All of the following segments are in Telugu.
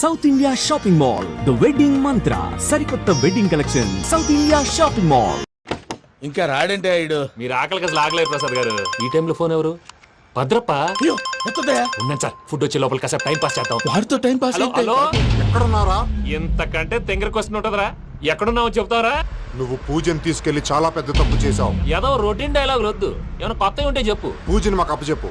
South India Shopping Mall the wedding Mantra సరికొత్త wedding collection South India Shopping Mall ఇంకా రాడంటే ఆయుడు. మీరు ఆకలికి అసలు ఆగలేరు ప్రసాద్ గారు. ఈ టైంలో ఫోన్ ఎవరు? భద్రప్ప? ఉన్నాను సార్ ఫుడ్ వచ్చే లోపల కాసేపు టైం పాస్ చేద్దాం. వాడితో టైం పాస్ హలో ఎక్కడున్నారా ఇంతకంటే తెంగర క్వశ్చన్ ఉంటుందిరా. ఎక్కడున్నావు చెప్తావరా నువ్వు పూజని తీసుకెళ్ళి చాలా పెద్ద తప్పు చేశావు. ఏదో రొటీన్ డైలాగ్ వద్దు ఏమైనా కొత్తవి ఉంటే చెప్పు. పూజని మాకు అప్పచెప్పు.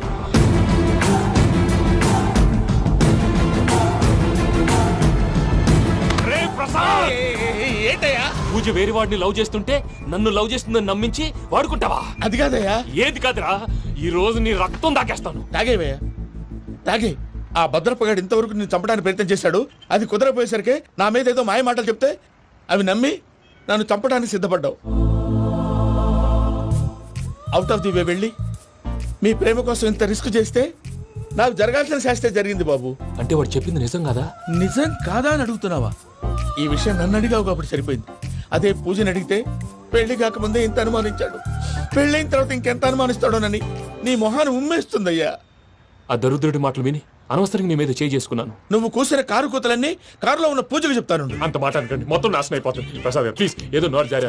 ప్రసాద్! ఏంటయ్యా? పూజ వేరే వాడిని లవ్ చేస్తుంటే నన్ను లవ్ చేస్తుందని నమ్మించి వాడుకుంటావా? అది కాదయ్యా. ఏది కాదురా? ఈ రోజు నీ రక్తం దాకేస్తాను. తాగేవయ్యా తాగే. ఆ భద్రపగాడు ఇంతవరకు నేను చంపడానికి ప్రయత్నం చేశాడు. అది కుదరపోయేసరికి నా మీద ఏదో మాయ మాటలు చెప్తే అవి నమ్మి నన్ను చంపడానికి సిద్ధపడ్డావు. అవుట్ ఆఫ్ ది వే వెళ్ళి మీ ప్రేమ కోసం ఇంత రిస్క్ చేస్తే నాకు జరగాల్సిన శాస్త్రే జరిగింది బాబు. అంటే వాడు చెప్పింది నిజం కదా? నిజం కాదా అని అడుగుతున్నావా? ఈ విషయం నన్ను అడిగావు కాబట్టి సరిపోయింది. అదే పూజని అడిగితే పెళ్ళి కాకముందే ఇంత అనుమానించాడు. పెళ్ళైన తర్వాత ఇంకెంత అనుమానిస్తాడోనని నీ మొహాన్ని ఉమ్మేస్తుందయ్యా. ఆ దరిద్రుడి మాటలు విని అనవసరంగా నీ మీద చేయి చేసుకున్నాను. నువ్వు కూసిన కారు కూతలన్నీ కారులో ఉన్న పూజకు చెప్తాను. అంత మాట అనకండి. మొత్తం నాశనం అయిపోతుంది. ప్రసాద్ ప్లీజ్ ఏదో నోరు జారీ.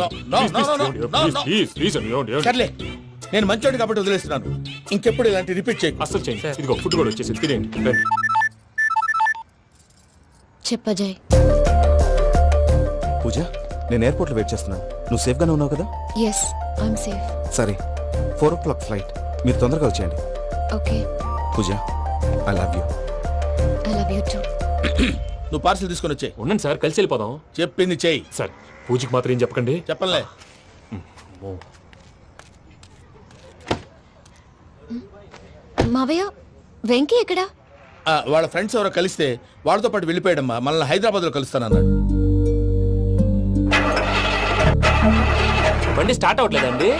సర్లే. నేను మంచోడు కాబట్టి వదిలేస్తున్నాను. ఇంకెప్పుడు ఇలాంటి రిపీట్ చేయకు. అస్సలు చేయండి. ఇదిగో ఫుడ్ కూడా వచ్చేసి తినేయండి. చెప్పజాయ్ పూజ నేను ఎయిర్పోర్ట్లో వెయిట్ చేస్తున్నాను. నువ్వు సేఫ్గానే ఉన్నావు కదా? ఎస్ ఐఎమ్ సేఫ్ సరే. Four o'clock flight. మీరు తొందరగా వచ్చేయండి. Okay Pooja I love you. I love you too నువ్వు పార్సల్ తీసుకొని వచ్చే ఉండండి సార్ కలిసి వెళ్ళిపోదాం. చెప్పింది చెయ్యి. సార్ పూజకి మాత్రం ఏం చెప్పకండి. చెప్పలే. మావయ్య వెంకీ ఎక్కడా? ఆ, వాళ్ళ ఫ్రెండ్స్ ఎవరో కలిస్తే వాళ్ళతో పాటు వెళ్ళిపోయాడమ్మా. మనల్ని హైదరాబాద్లో కలుస్తానన్నాడు. బండి స్టార్ట్ అవ్వట్లేదండి.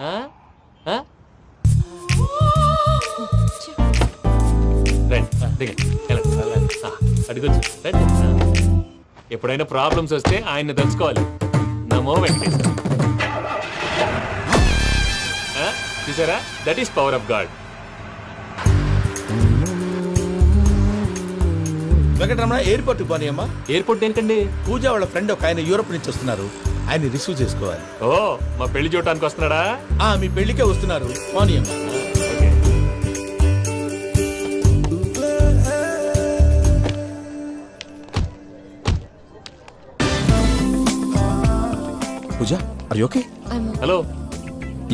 ఆ? ఆ? రండి. దిగండి. వెళ్ళండి. ఆ, అడుగొచ్చు. రండి. ఆ. ఎప్పుడైనా ప్రాబ్లమ్స్ వస్తే ఆయన్ని తెలుసుకోవాలి నమో వెంకటేశ్వర. చూసారా? That is power of god Venkataramana airport పోనీ అమ్మా. ఎయిర్పోర్ట్ దేనికండి పూజ వాళ్ళ ఫ్రెండ్ ఒక ఆయన యూరోప్ నుంచి వస్తున్నారు. ఆయన రిసీవ్ చేసుకోవాలి. ఓ మా పెళ్ళి చూడటానికి వస్తున్నాడా? ఆ మీ పెళ్ళికే వస్తున్నారు. పోనీ అమ్మా. ఓకే పూజ అరే ఓకే హలో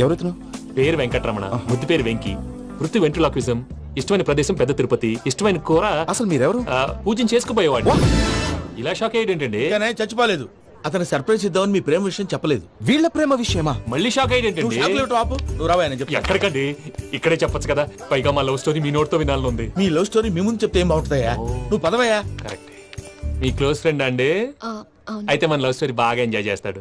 ఎవరైతును పేరు వెంకటరమణ ముద్దు పేరు వెంకి. వృత్తి వెంట్రులాక్విజం ఇష్టమైన ప్రదేశం పెద్ద తిరుపతి ఇష్టమైన కూర అసలు మీరెవరు? ఆ, పూజను చేసుకుపోయేవాడు ఇలా షాక్ ఆయన చచ్చిపోలేదు. అతను సర్ప్రైజ్ ఇద్దామని మీ ప్రేమ విషయం చెప్పలేదు. వీళ్ళ ప్రేమ విషయమా? మళ్ళీ షాక్ చెప్తా. ఎక్కడికండి? ఇక్కడే చెప్పొచ్చు కదా. పైగా మా లవ్ స్టోరీ మీ నోట్తో వినాలని ఉంది మీ లవ్ స్టోరీ మీ ముందు చెప్తే ఏం బాగుంటుందయ్యా? నువ్వు పదవయ్యా. కరెక్ట్. మీ క్లోజ్ ఫ్రెండ్ అండి? అవును. అయితే మన లవ్ స్టోరీ బాగా ఎంజాయ్ చేస్తాడు.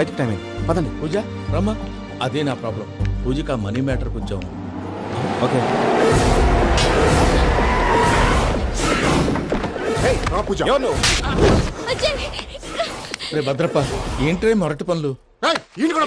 ఫ్లైట్ టైం అయింది. పదండి. పూజ రమ్మా. అదే నా ప్రాబ్లం పూజకి ఆ మనీ మ్యాటర్ కొంచెం. ఓకే. రా పూజ. అజయ్ రే భద్రప్ప ఏంట్రే మొరటి పనులు? కూడా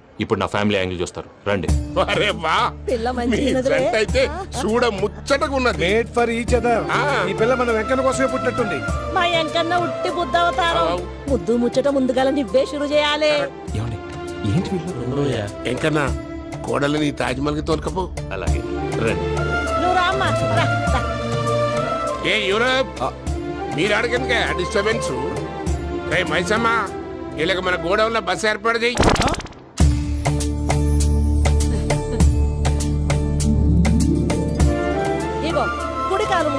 ఇప్పుడు నా ఫ్యామిలీ యాంగిల్ చూస్తారు. రండి. అరే వా. పిల్ల మీ మంచిగున్నదిలే. జంట అయితే చూడ ముచ్చటగా ఉన్నది. మేడ్ ఫర్ ఈచ్ అదర్ ఆ. ఈ పిల్ల మన వెంకన్న కోసమే పుట్టినట్టుంది. మా ఎంకన్న ఉట్టి బుద్ధవతారం అవు. ముద్దు ముచ్చట ముందుగల నువ్వే షురు చేయాలి. ఏమండి? ఏంటి వీళ్ళు? ఎంకన్నా కోడలిని తాజ్మహల్కి తోలుకపో. అలాగే. రండి. నువ్వు రామ్మా రా, రా. ఏ యూరప్. మీరు అడగనుక డిస్టర్బెన్స్ రే మైసమ్మ వీళ్ళకి మన గోడౌన్లో బస్సు ఏర్పాటు చేయి.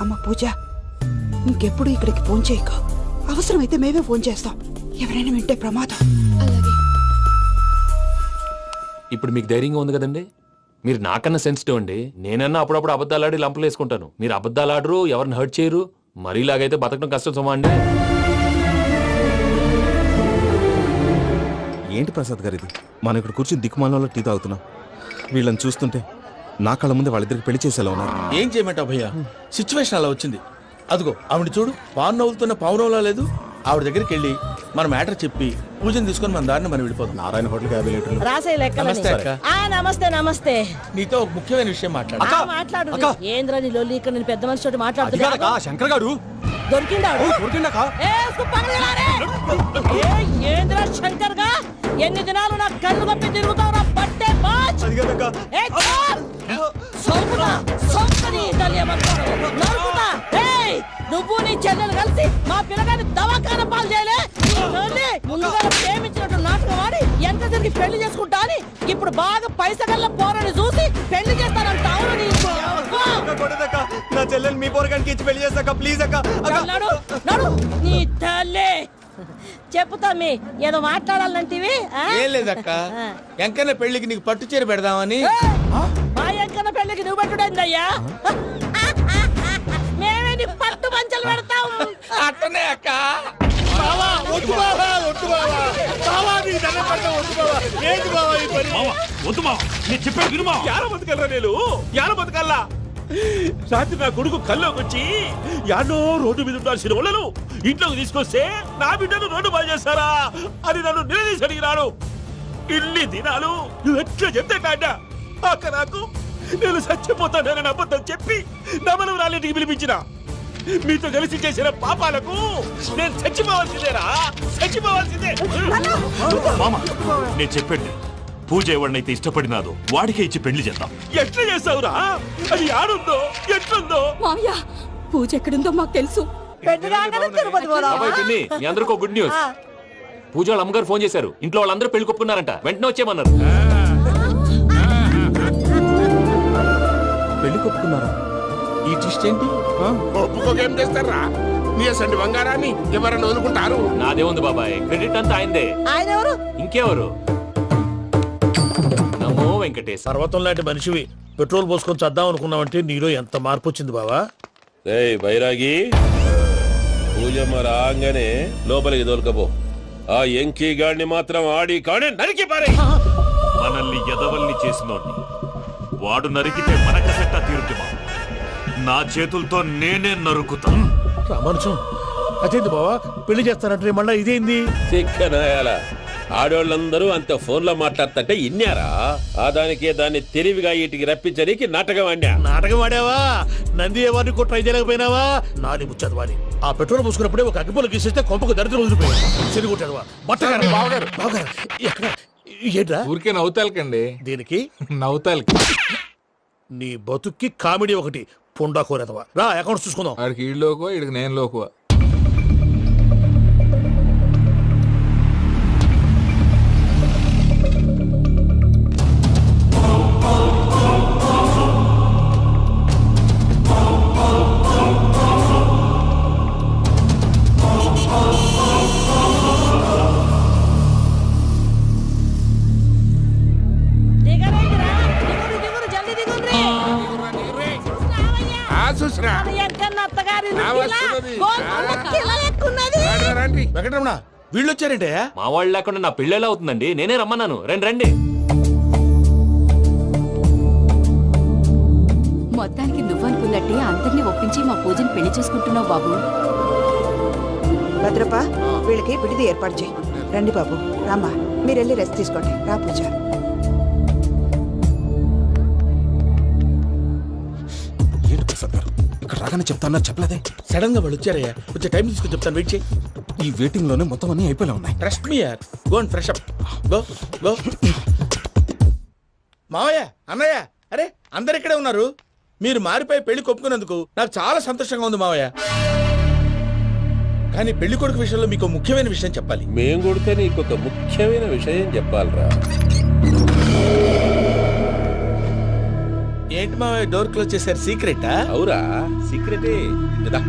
అమ్మ పూజ ఇంకెప్పుడు ఇక్కడికి ఫోన్ చేయక. అవసరమైతే మేమే ఫోన్ చేస్తాం. ఎవరైనా వింటే ప్రమాదం. అలాగే. ఇప్పుడు మీకు ధైర్యంగా ఉంది కదండి? మీరు నాకన్నా సెన్సిటివ్ అండి. నేనన్నా అప్పుడప్పుడు అబద్ధాలు ఆడి లంపలు వేసుకుంటాను. మీరు అబద్ధాలు ఆడరు ఎవరిని హర్ట్ చేయరు. మరీలాగైతే బతకడం కష్టం సుమా అండి. ఏంటి ప్రసాద్ గారు ఇది? మనం ఇక్కడ కూర్చుని దిక్కుమాలలో టీ తాగుతున్నాం. వీళ్ళని చూస్తుంటే నా కళ్ళ ముందే వాళ్ళిద్దరికి పెళ్ళి చేసేలా ఉన్నారు. ఏం చేయమంటావు భయ్యా? సిచ్యువేషన్ అలా వచ్చింది. అదిగో ఆవిడ చూడు. పావు నవ్వుతున్న పావునవ్వులా లేదు. ఆవిడ దగ్గరికి వెళ్ళి మన మ్యాటర్ చెప్పి పూజను తీసుకొని మన దారిని మనం వెళ్ళిపోతాం నారాయణ హోటల్కి యాభై లీటర్లు. రాసే నమస్తే లెక్క అక్క. ఆ నమస్తే నమస్తే. నీతో ఒక ముఖ్యమైన విషయం మాట్లాడు ఆ, మాట్లాడు. ఏంద్రా నీ లొల్లి ఇక్కడ నేను పెద్ద మనిషి తోటి మాట్లాడుతున్నా శంకర్ గారు దొరికిందా ఏ, ఉస్కు పగలగొడారే! ఏ, ఏంద్రా శంకర్గా ఎన్ని దినాలు నా కళ్ళు కప్పి తిరుగుతావురా పట్టే బాచ్ ఏ, చాల్! సొంపుతా, సొంపుని తల్లియమంటారు. నరుకుతా. ఏయ్, నువ్వు నీ చెల్లెలు కలిసి మా పిల్లగాని దవాఖాన పాలు చేయలే ముందుగా ప్రేమించినట్టు నాటకం ఆడి ఎంత తిరిగి పెళ్ళి చేసుకుంటా అని ఇప్పుడు బాగా పైసగల్ల పోరని చూసి పెళ్ళి చేస్తానంట అవును నీ చెల్లెలు మీ పోరగానికి ఇచ్చి పెళ్ళి చేస్తాక ప్లీజ్ అక్క నడు నడు నీ తల్లి చెప్పు తమ్మి ఏదో మాట్లాడాలంటివి? ఏం లేదక్క. ఎంకన్న పెళ్ళికి నీకు పట్టు చీర పెడదామని! మా ఎంకన్న పెళ్ళికి నువ్వు పెట్టుడైందయ్యా మేమే నీ పట్టు పంచలు పెడతాం అట్టనే అక్క బావా, వద్దు బావా, వద్దు బావా. బావా, నీకు దండం పెడతా, వద్దు బావా. ఏంటి బావా ఈ పని? వద్దు మా నేను చెప్పాను యార నేను యార బతకల్లా రాత్రి నా కొడుకు కల్లోకి వచ్చి యాడో రోడ్డు మీద ఉండాల్సిన వాళ్ళను ఇంట్లోకి తీసుకొస్తే నా బిడ్డను రోడ్డు బాగా చేస్తారా? అని నన్ను నిలదీసి అడిగినాడు. ఇన్ని దినాలు నువ్వు ఎట్లా చెప్తే కాడ అక్క నాకు నేను చచ్చిపోతానని అబద్ధం చెప్పి నా మనం రాళ్ళింటికి పిలిపించిన. మీతో కలిసి చేసిన పాపాలకు నేను చచ్చిపోవాల్సిందేరా? చచ్చిపోవాల్సిందే. మామ నేను చెప్పండి పూజ ఎవరినైతే ఇష్టపడినాదో వాడికే ఇచ్చి పెళ్ళి చేద్దాం. ఎట్లా చేస్తావురా అది ఆడుందో? ఎట్లుందో? మావయ్య పూజ ఎక్కడుందో మాకు తెలుసు. మీ అందరికీ గుడ్ న్యూస్. పూజ వాళ్ళ అమ్మగారు ఫోన్ చేశారు. ఇంట్లో వాళ్ళందరూ పెళ్ళి కొప్పుకున్నారంట. వెంటనే వచ్చేయమన్నారు. పెళ్ళి కొప్పుకున్నారా? ఈ ట్విస్ట్ ఏంటి? ఒప్పుకోకేం చేస్తారా? నీ అసంటి బంగారాన్ని ఎవరైనా వదులుకుంటారు? నాదే ఉంది బాబాయ్. క్రెడిట్ అంతా ఆయనదే. ఆయన ఎవరు? ఇంకెవరు? నమో వెంకటేశ్. పర్వతం లాంటి మనిషివి. పెట్రోల్ పోసుకొని చద్దాం అనుకున్నావంటే నీలో ఎంత మార్పు వచ్చింది బావా? ఏయ్ బైరాగి పూజమ్మ రాగానే లోపలికి దొరకపో ఆ ఎంకీ గాడిని మాత్రం ఆడి కాడే నరికి పారే. మనల్ని ఎదవల్ని చేసినోడ్ని. వాడు నరికితే మనక సెట్ట తీరుతుమా నా చేతులతో నేనే నరుకుతా. రామానుజం అదేంది బావా? పెళ్ళి చేస్తానంటే మళ్ళా ఇదేంది? చిక్కనాయాల ఆడోళ్ళందరూ అంత ఫోన్లో మాట్లాడుతుంటే ఇన్నారా? ఆ దానికే దాన్ని తెలివిగా వీటికి రప్పించడానికి నాటకం ఆడా నాటకం ఆడావా? నంది ఎవరిని కూడా ట్రై చేయలేకపోయినావా? నాది ముచ్చదు వాడి ఆ పెట్రోల్ పోసుకున్నప్పుడే ఒక అగ్గిపొలు గీసేస్తే కొంపకు దరిద్రం బట్టగారు బావగారు బావగారు. ఎక్కడ? ఏంట్రా? ఊరికే నవ్వుతాలకండి. దీనికి? నవ్వుతాలకి. నీ బతుక్కి కామెడీ ఒకటి పుండా కోరేదవా? రా అకౌంట్స్ చూసుకుందాం. ఆడికి ఈ లోకువ ఇడికి నేను లోకువ వీళ్ళు వచ్చారంటే మా వాళ్ళు లేకుండా నా పెళ్ళెలా అవుతుందండి. నేనే రమ్మన్నాను. రండి రండి. మొత్తానికి నువ్వనుకున్నట్టే అందరినీ ఒప్పించి మా పూజని పెళ్ళి చేసుకుంటున్నావు బాబు. భద్రప వీళ్ళకి విడిది ఏర్పాటు చేయి. రండి బాబు రామ్మా. మీరు వెళ్ళి రెస్ట్ తీసుకోండి. రా పూజ. ఏంటి ప్రసాద్ గారు? ఇక్కడ రాగానే చెప్తాన్నా చెప్పలేదే. సడన్గా వాళ్ళు వచ్చారయ్యా. కొంచెం టైం తీసుకొని చెప్తాను. వెయిట్ చేయి. ఈ వెయిటింగ్లోనే మొత్తం అన్ని అయిపోయినా ఉన్నాయి. ట్రస్ట్ మీ యార్ go and fresh up go go మావయ్య అన్నయ్య అరే అందరు ఇక్కడే ఉన్నారు. మీరు మారిపోయి పెళ్ళి కొప్పుకున్నందుకు నాకు చాలా సంతోషంగా ఉంది మావయ్య. కానీ పెళ్ళి కొడుకు విషయంలో మీకు ఒక ముఖ్యమైన విషయం చెప్పాలి. మేం కొడితే నీకు ఒక ముఖ్యమైన విషయం చెప్పాలరా. ఏంటి మావయ్య డోర్ క్లోజ్ చేశారు? సీక్రెటా అవురా. సీక్రెటే ఇదా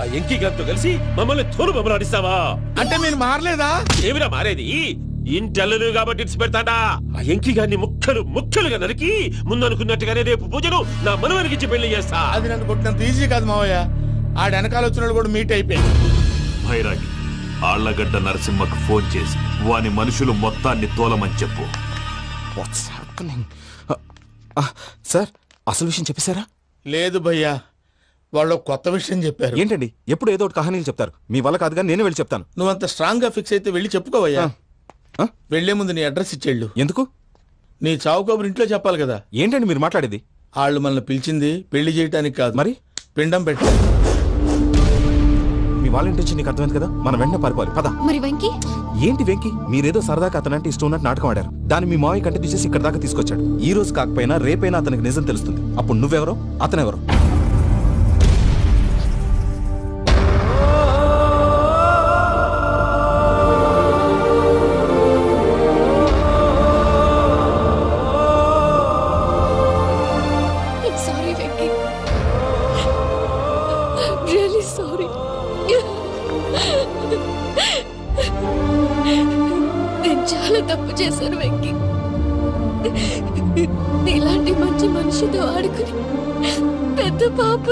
ఆ ఎంకి గారితో కలిసి మమ్మల్ని తోలు బొమ్మలాడిస్తావా? అంటే మీరు మారలేదా? ఏమిరా మారేది? ఇంటల్లు కాబట్టి ఇడిచి పెడతాడా. ఆ ఎంకి గారిని ముక్కలు ముక్కలుగా నరికి ముందు అనుకున్నట్టుగానే రేపు పూజను నా మనవనికి ఇచ్చి పెళ్ళి చేస్తా. అది నన్ను కొట్టినంత ఈజీ కాదు మావయ్య. ఆడ వెనకాల వచ్చిన వాళ్ళు కూడా మీట్ అయిపోయింది భైరాగి ఆళ్ళగడ్డ నరసింహకు ఫోన్ చేసి వాని మనుషులు మొత్తాన్ని తోలమని చెప్పు. వాట్స్ హ్యాపెనింగ్ సార్ అసలు విషయం చెప్పేశారా? లేదు భయ్యా వాళ్ళు కొత్త విషయం చెప్పారు. ఏంటండి? ఎప్పుడు ఏదో ఒకటి కహానీలు చెప్తారు. మీ వల్ల కాదుగా నేనే వెళ్ళి చెప్తాను. నువ్వంత స్ట్రాంగ్గా ఫిక్స్ అయితే వెళ్ళి చెప్పుకోవయ్యా ఆ? వెళ్ళే ముందు నీ అడ్రస్ ఇచ్చేళ్ళు. ఎందుకు? నీ చావు కబురు ఇంట్లో చెప్పాలి కదా. ఏంటండి మీరు మాట్లాడేది? వాళ్ళు మనల్ని పిలిచింది పెళ్ళి చేయటానికి కాదు. మరి? పిండం పెట్టాలి మీ వాళ్ళ ఇంటి నీకు అర్థమైంది కదా? మనం వెంటనే పారిపోవాలి. పద. మరి వెంకీ? ఏంటి వెంకి? మీరేదో సరదాగా అతనంటే ఇష్టం ఉన్నట్టు నాటకం ఆడారు. దాన్ని మీ మావయ్య కంటే తీసేసి ఇక్కడ దాకా తీసుకొచ్చాడు. ఈ రోజు కాకపోయినా రేపైనా అతనికి నిజం తెలుస్తుంది. అప్పుడు నువ్వెవరో? అతనెవరో?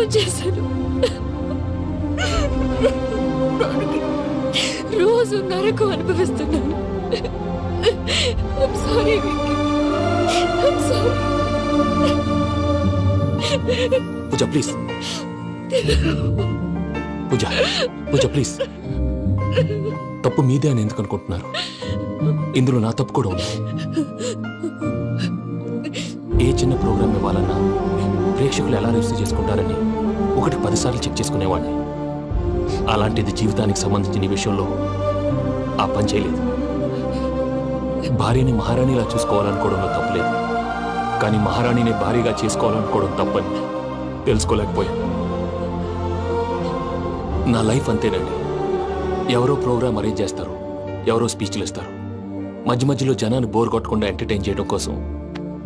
పాపం చేశాను రోజు నరకు అనుభవిస్తున్నాను. Sorry Pooja please Pooja Pooja please తప్పు మీదే అని ఎందుకు అనుకుంటున్నారు? ఇందులో నా తప్పు కూడా ఉంది. ఏ చిన్న ప్రోగ్రామ్ ఇవ్వాలన్నా ప్రేక్షకులు ఎలా రిసీవ్ చేసుకుంటారని ఒకటి పదిసార్లు చెక్ చేసుకునేవాడిని. అలాంటిది జీవితానికి సంబంధించిన ఈ విషయంలో ఆ పని చేయలేదు. భార్యని మహారాణిలా చూసుకోవాలనుకోవడంలో తప్పలేదు. కానీ మహారాణిని భారీగా చేసుకోవాలనుకోవడం తప్పని తెలుసుకోలేకపోయా నా లైఫ్ అంతేనండి. ఎవరో ప్రోగ్రామ్ అరేంజ్ చేస్తారు ఎవరో స్పీచ్లు ఇస్తారు. మధ్య మధ్యలో జనాన్ని బోర్ కొట్టకుండా ఎంటర్టైన్ చేయడం కోసం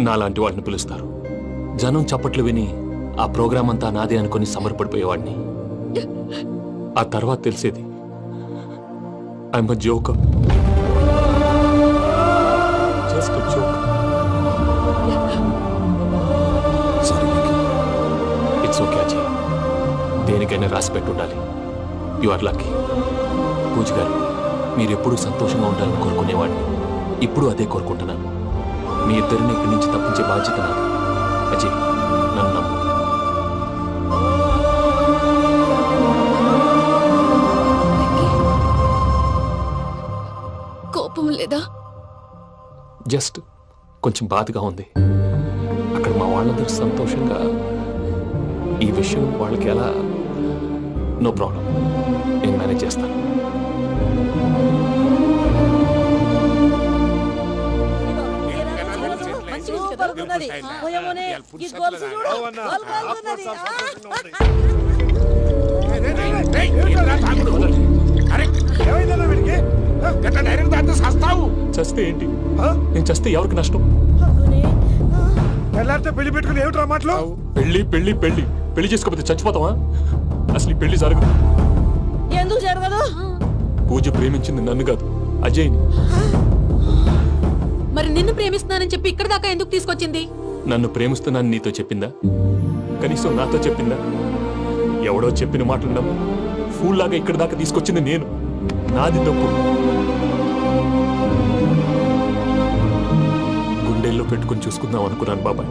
నాలాంటి వాటిని పిలుస్తారు. జనం చప్పట్లు విని ఆ ప్రోగ్రాం అంతా నాదే అనుకుని సమర్పడిపోయేవాడిని ఆ తర్వాత తెలిసేది I'm joke just joke sorry it's okay Ajay దేనికైనా రాసి పెట్టుండాలి. యు ఆర్ లక్కీ పూజ గారు మీరు ఎప్పుడూ సంతోషంగా ఉండాలని కోరుకునేవాడిని. ఇప్పుడు అదే కోరుకుంటున్నాను. మీ ఇద్దరిని ఇక్కడి నుంచి తప్పించే బాధ్యత నాకు అజయ్ నన్ను నమ్ము. కోపం లేదా? జస్ట్ కొంచెం బాధగా ఉంది. అక్కడ మా వాళ్ళందరూ సంతోషంగా ఈ విషయం వాళ్ళకి ఎలా? నో ప్రాబ్లం నేను మేనేజ్ చేస్తాను. పోయమోనే ఈ గొలుసు చూడు గట్ట డైరెక్ట్ దాంతో సస్తావు చస్తే ఏంటి నేను చస్తే ఎవరికి నష్టం పెళ్ళి పెట్టుకుని ఏమిట్రా మాటలు పెళ్ళి పెళ్ళి పెళ్ళి పెళ్ళి చేసుకోకపోతే చచ్చిపోతావా అసలు ఈ పెళ్ళి జరగదు ఎందుకు జరగదు పూజ ప్రేమించింది నన్ను కాదు అజయ్ని నిన్ను ప్రేమిస్తున్నానని చెప్పి ఇక్కడ దాకా ఎందుకు తీసుకొచ్చింది? నన్ను ప్రేమిస్తున్నాను నీతో చెప్పిందా? కనీసం నాతో చెప్పిందా? ఎవడో చెప్పిన మాటలు నమ్ము ఫూల్ లాగా దాకా తీసుకొచ్చింది నేను. నాది తప్పు. గుండెల్లో పెట్టుకుని చూసుకుందాం అనుకున్నాను బాబాయ్.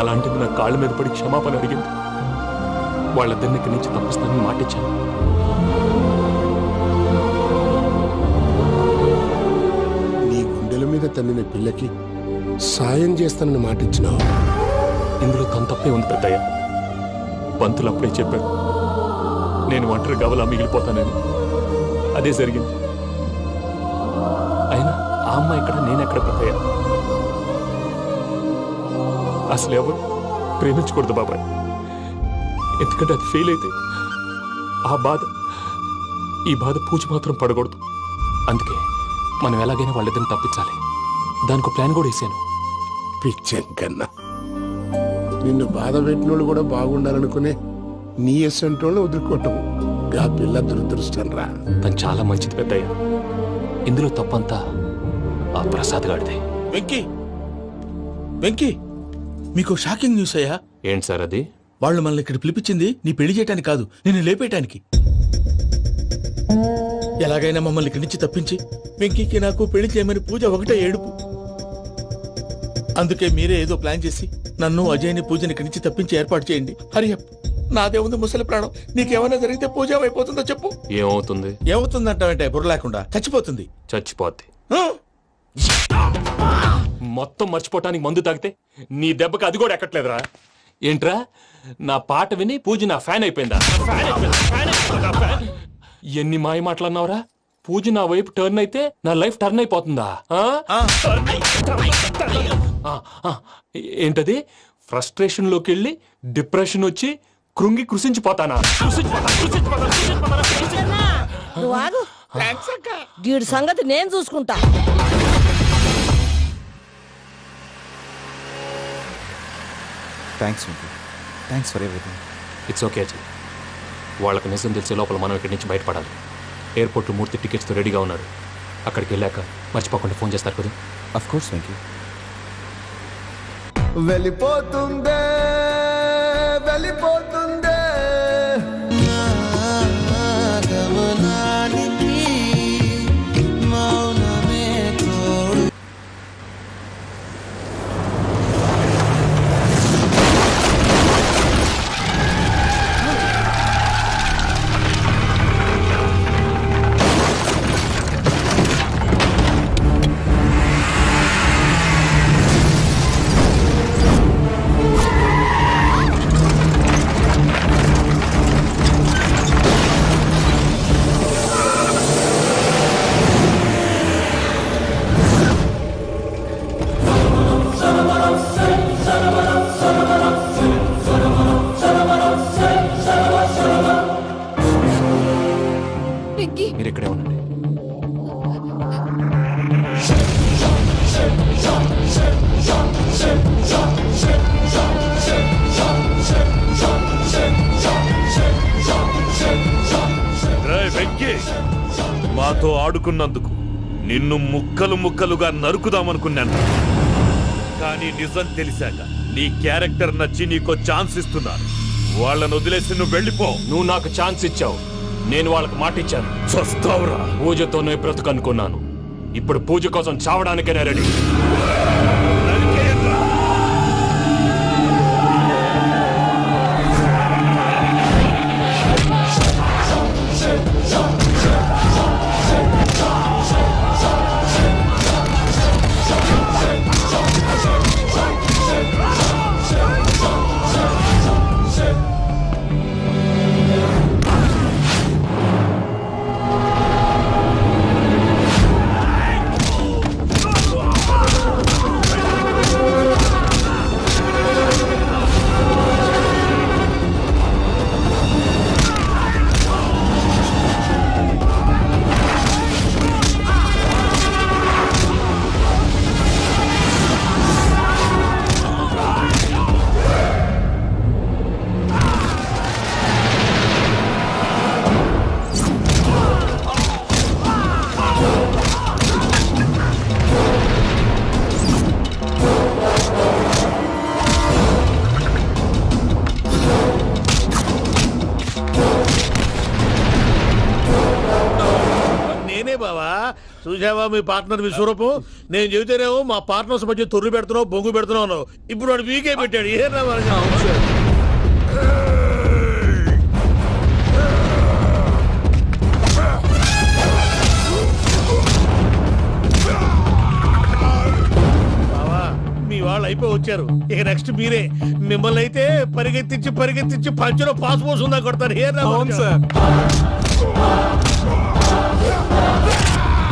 అలాంటిది నా కాళ్ళ మీద పడి క్షమాపణ అడిగింది. వాళ్ళిద్దరిని ఇక్కడి నుంచి తప్పిస్తానని మాటిచ్చాను. మీద తన్నిన పిల్లకి సాయం చేస్తానని మాటిచ్చినావు ఇందులో తన తప్పే ఉంది పెద్దయ్య. పంతులు అప్పుడే చెప్పాడు నేను ఒంటరి గవలా మిగిలిపోతానని. అదే జరిగింది. అయినా ఆ అమ్మాయి ఎక్కడ నేనెక్కడ పెద్దయ్య? అసలు ఎవరు? ప్రేమించకూడదు బాబాయ్. ఎందుకంటే అది ఫెయిల్ అయితే ఆ బాధ ఈ బాధ పూజ మాత్రం పడకూడదు. అందుకే మనం ఎలాగైనా వాళ్ళిద్దరిని తప్పించాలి. దానికి ప్లాన్ కూడా వేసాను. పిచ్చం కన్నా నిన్ను బాధ పెట్టినోళ్ళు కూడా బాగుండాలనుకునే నీ ఎస్సంటోళ్ళు వదులుకోవటం. గా పిల్ల దురదృష్టం రా తను చాలా మంచిది పెద్దయ్య. ఇందులో తప్పంతా ఆ ప్రసాద్ గాడిదే వెంకీ! వెంకీ! మీకు షాకింగ్ న్యూస్ అయ్యా? ఏంటి సార్ అది? వాళ్ళు మనల్ని ఇక్కడ పిలిపించింది నీ పెళ్ళి చేయడానికి కాదు నేను లేపేయటానికి. ఎలాగైనా మమ్మల్ని ఇక్కడి నుంచి తప్పించి వెంకీకి నాకు పెళ్ళి చేయమని పూజ ఒకటే ఏడుపు. అందుకే మీరే ఏదో ప్లాన్ చేసి నన్ను అజయ్ని పూజని ఇక్కడి నుంచి తప్పించి ఏర్పాటు చేయండి హరియప్ నాదే ఉంది ముసలి ప్రాణం నీకేమైనా జరిగితే పూజ అయిపోతుందో చెప్పు ఏమవుతుంది ఏమవుతుందంటావంటే బుర్ర లేకుండా చచ్చిపోతుంది చచ్చిపోద్ది ఆ? మొత్తం మర్చిపోవటానికి మందు తాగితే నీ దెబ్బకి అది కూడా ఎక్కట్లేదురా ఏంట్రా నా పాట విని పూజ నా ఫ్యాన్ అయిపోయిందా నా ఫ్యాన్ అయిపోయిందా? ఫ్యాన్ అయిపోయిందా? ఫ్యాన్? ఎన్ని మాయ మాటలు అన్నావురా పూజ నా వైపు టర్న్ అయితే నా లైఫ్ టర్న్ అయిపోతుందా ఆ? టర్న్ అయి- టర్న్ అయి- టర్న్ అయి- ఆ, ఆ. ఏంటది ఫ్రస్ట్రేషన్లోకి వెళ్ళి డిప్రెషన్ వచ్చి కృంగి కృషించిపోతానా వీడి సంగతి నేను చూసుకుంటా. Thanks thanks for everything it's okay Ajay వాళ్ళకి నిజం తెలిసే లోపల మనం ఇక్కడి నుంచి బయటపడాలి. ఎయిర్పోర్ట్లో మూర్తి టికెట్స్తో రెడీగా ఉన్నాడు అక్కడికి వెళ్ళాక మర్చిపోకుండా ఫోన్ చేస్తారు కదా. అఫ్ కోర్స్ వెంకీ వెళ్ళిపోతుందే వెళ్ళిపోతుందే మీరు ఇక్కడే ఉండండి మాతో ఆడుకున్నందుకు నిన్ను ముక్కలు ముక్కలుగా నరుకుదామనుకున్నాను. కానీ నిజం తెలిసాక నీ క్యారెక్టర్ నచ్చి నీకో ఛాన్స్ ఇస్తున్నాను వాళ్ళను వదిలేసి నువ్వు వెళ్ళిపో. నువ్వు నాకు ఛాన్స్ ఇచ్చావు. నేను వాళ్ళకి మాట ఇచ్చాను చస్తావురా పూజతోనే బ్రతుకు అనుకున్నాను ఇప్పుడు పూజ కోసం చావడానికైనా రెడీ. చూసావా మీ పార్ట్నర్ విశ్వరూపం నేను చెబితేనేమో మా పార్ట్నర్స్ మధ్య తొర్రు పెడుతున్నావు బొంగు పెడుతున్నావు అన్నావు. ఇప్పుడు వాడు వీకే పెట్టాడు. ఏ బావా మీ వాళ్ళు అయిపోయి వచ్చారు. ఇక నెక్స్ట్ మీరే. మిమ్మల్ని అయితే పరిగెత్తించి పరిగెత్తించి పంచులో పాస్ పోసుందా ఉందా కొడతారు. ఏ సార్.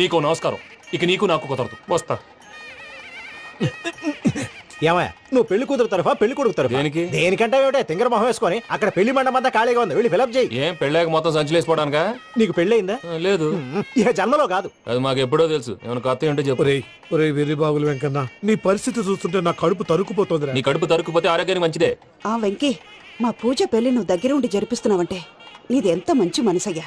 నీకు నమస్కారం. ఇక నీకు నాకు కుదరదు. వస్తా. ఏమయ్య నువ్వు పెళ్ళి కూతురు తరఫా పెళ్ళి కొడుకు తరఫా? దేనికి? దేనికంటే ఏమిటే? తింగర మొహం వేసుకొని అక్కడ పెళ్ళి మండపం అంతా ఖాళీగా ఉంది. వెళ్ళి ఫిలప్ చేయి. ఏం పెళ్ళాక మొత్తం సంచలేసిపోవడానికా? నీకు పెళ్ళయిందా? లేదు. ఇక జన్మలో కాదు. అది మాకు ఎప్పుడో తెలుసు. ఏమైనా కొత్త ఉంటే చెప్పు. ఒరేయ్ ఒరేయ్ వెర్రి బాబులు వెంకన్న నీ పరిస్థితి చూస్తుంటే నా కడుపు తరుక్కుపోతుంది నీ కడుపు తరుక్కుపోతే ఆరోగ్యానికి మంచిదే. ఆ వెంకీ మా పూజ పెళ్ళి నువ్వు దగ్గర ఉండి జరిపిస్తున్నావంటే నీది ఎంత మంచి మనసయ్యా.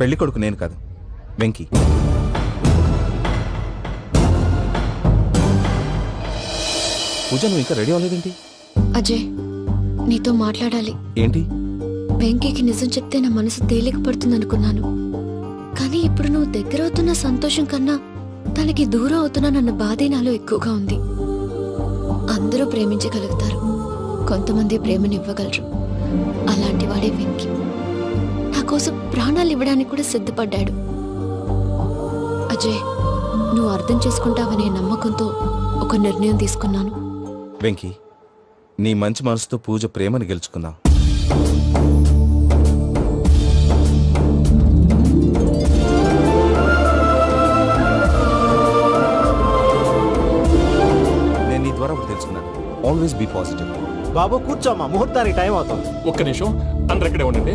పెళ్ళి కొడుకు నేను కాదు వెంకీ. పూజ నువ్వు ఇంకా రెడీ అవ్వలేదేంటి? అజయ్ నీతో మాట్లాడాలి. ఏంటి? వెంకీకి నిజం చెప్తే నా మనసు తేలిక పడుతుంది అనుకున్నాను. కానీ ఇప్పుడు నువ్వు దగ్గర అవుతున్న సంతోషం కన్నా తనకి దూరం అవుతున్నానన్న బాధే నాలో ఎక్కువగా ఉంది. అందరూ ప్రేమించగలుగుతారు. కొంతమంది ప్రేమనివ్వగలరు. అలాంటి వాడే వెంకి. కోసం ప్రాణాలు ఇవ్వడానికి కూడా సిద్ధపడ్డాడు. అజయ్ నువ్వు అర్థం చేసుకుంటావనే నమ్మకంతో ఒక నిర్ణయం తీసుకున్నాను. వెంకీ నీ మంచి మనసుతో పూజ ప్రేమను గెలుచుకుందాం. నేను నీ ద్వారా ఒకటి తెలుసుకున్నాను. ఆల్వేస్ బీ పాజిటివ్ బాబు కూర్చోమ్మా. ముహూర్తానికి టైం అవుతుంది. ఒక్క నిమిషం. అందరు ఇక్కడే ఉండండి.